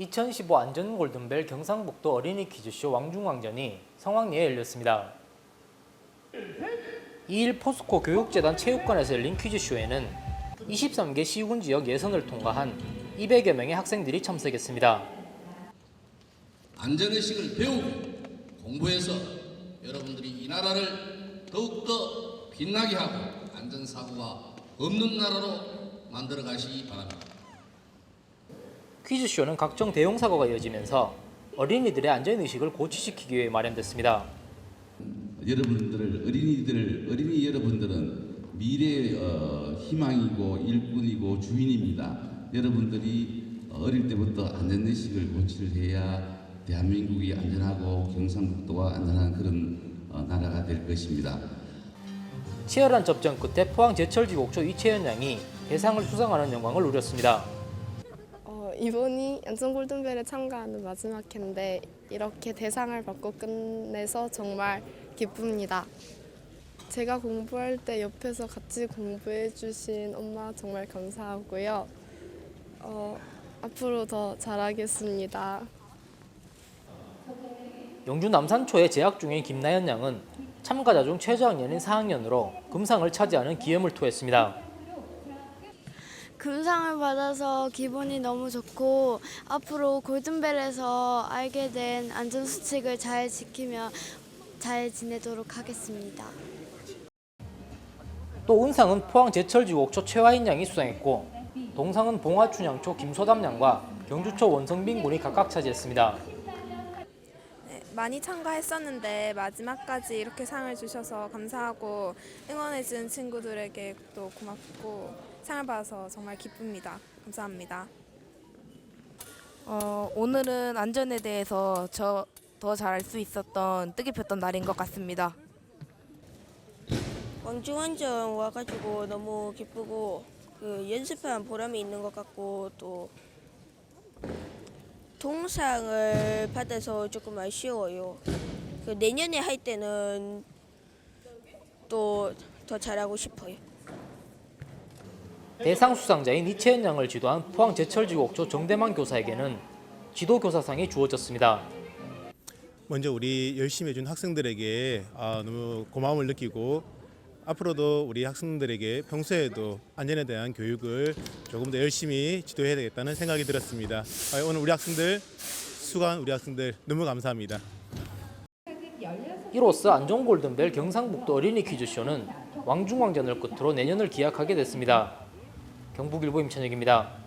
2015 안전 골든벨 경상북도 어린이 퀴즈쇼 왕중왕전이 성황리에 열렸습니다. 2일 포스코 교육재단 체육관에서 열린 퀴즈쇼에는 23개 시군 지역 예선을 통과한 200여 명의 학생들이 참석했습니다. 안전의식을 배우고 공부해서 여러분들이 이 나라를 더욱더 빛나게 하고 안전사고가 없는 나라로 만들어 가시기 바랍니다. 퀴즈쇼는 각종 대형 사고가 이어지면서 어린이들의 안전의식을 고취시키기 위해 마련됐습니다. 여러분들을 어린이들을 어린이 여러분들은 미래의 어, 희망이고 일꾼이고 주인입니다. 여러분들이 어릴 때부터 안전의식을 고취를 해야 대한민국이 안전하고 경상북도가 안전한 그런 어, 나라가 될 것입니다. 치열한 접전 끝에 포항 제철지구 옥초 이채연 양이 대상을 수상하는 영광을 누렸습니다. 어, 이번이 안전 골든벨에 참가하는 마지막 회인데 이렇게 대상을 받고 끝내서 정말 기쁩니다. 제가 공부할 때 옆에서 같이 공부해 주신 엄마 정말 감사하고요. 어, 앞으로 더 잘하겠습니다. 영주 남산초에 재학 중인 김나연 양은 참가자 중 최저학년인 4학년으로 금상을 차지하는 기염을 토했습니다. 금상을 받아서 기분이 너무 좋고 앞으로 골든벨에서 알게 된 안전수칙을 잘 지키며 잘 지내도록 하겠습니다. 또 은상은 포항 제철지구 옥초 최화인 양이 수상했고 동상은 봉화춘향초 김소담 양과 경주초 원성빈 군이 각각 차지했습니다. 네, 많이 참가했었는데 마지막까지 이렇게 상을 주셔서 감사하고 응원해준 친구들에게 또 고맙고 상을 받아서 정말 기쁩니다. 감사합니다. 어, 오늘은 안전에 대해서 저 더 잘할 수 있었던 뜻깊었던 날인 것 같습니다. 왕중완전 와가지고 너무 기쁘고 그 연습한 보람이 있는 것 같고 또 동상을 받아서 조금 아쉬워요. 그 내년에 할 때는 또 더 잘하고 싶어요. 대상 수상자인 이채연 양을 지도한 포항 제철지구 옥초 정대만 교사에게는 지도교사상이 주어졌습니다. 먼저 우리 열심히 해준 학생들에게 아, 너무 고마움을 느끼고 앞으로도 우리 학생들에게 평소에도 안전에 대한 교육을 조금 더 열심히 지도해야 되겠다는 생각이 들었습니다. 아, 오늘 우리 학생들 수고한 우리 학생들 너무 감사합니다. 이로써 안전 골든벨 경상북도 어린이 퀴즈쇼는 왕중왕전을 끝으로 내년을 기약하게 됐습니다. 경북일보 임찬혁입니다.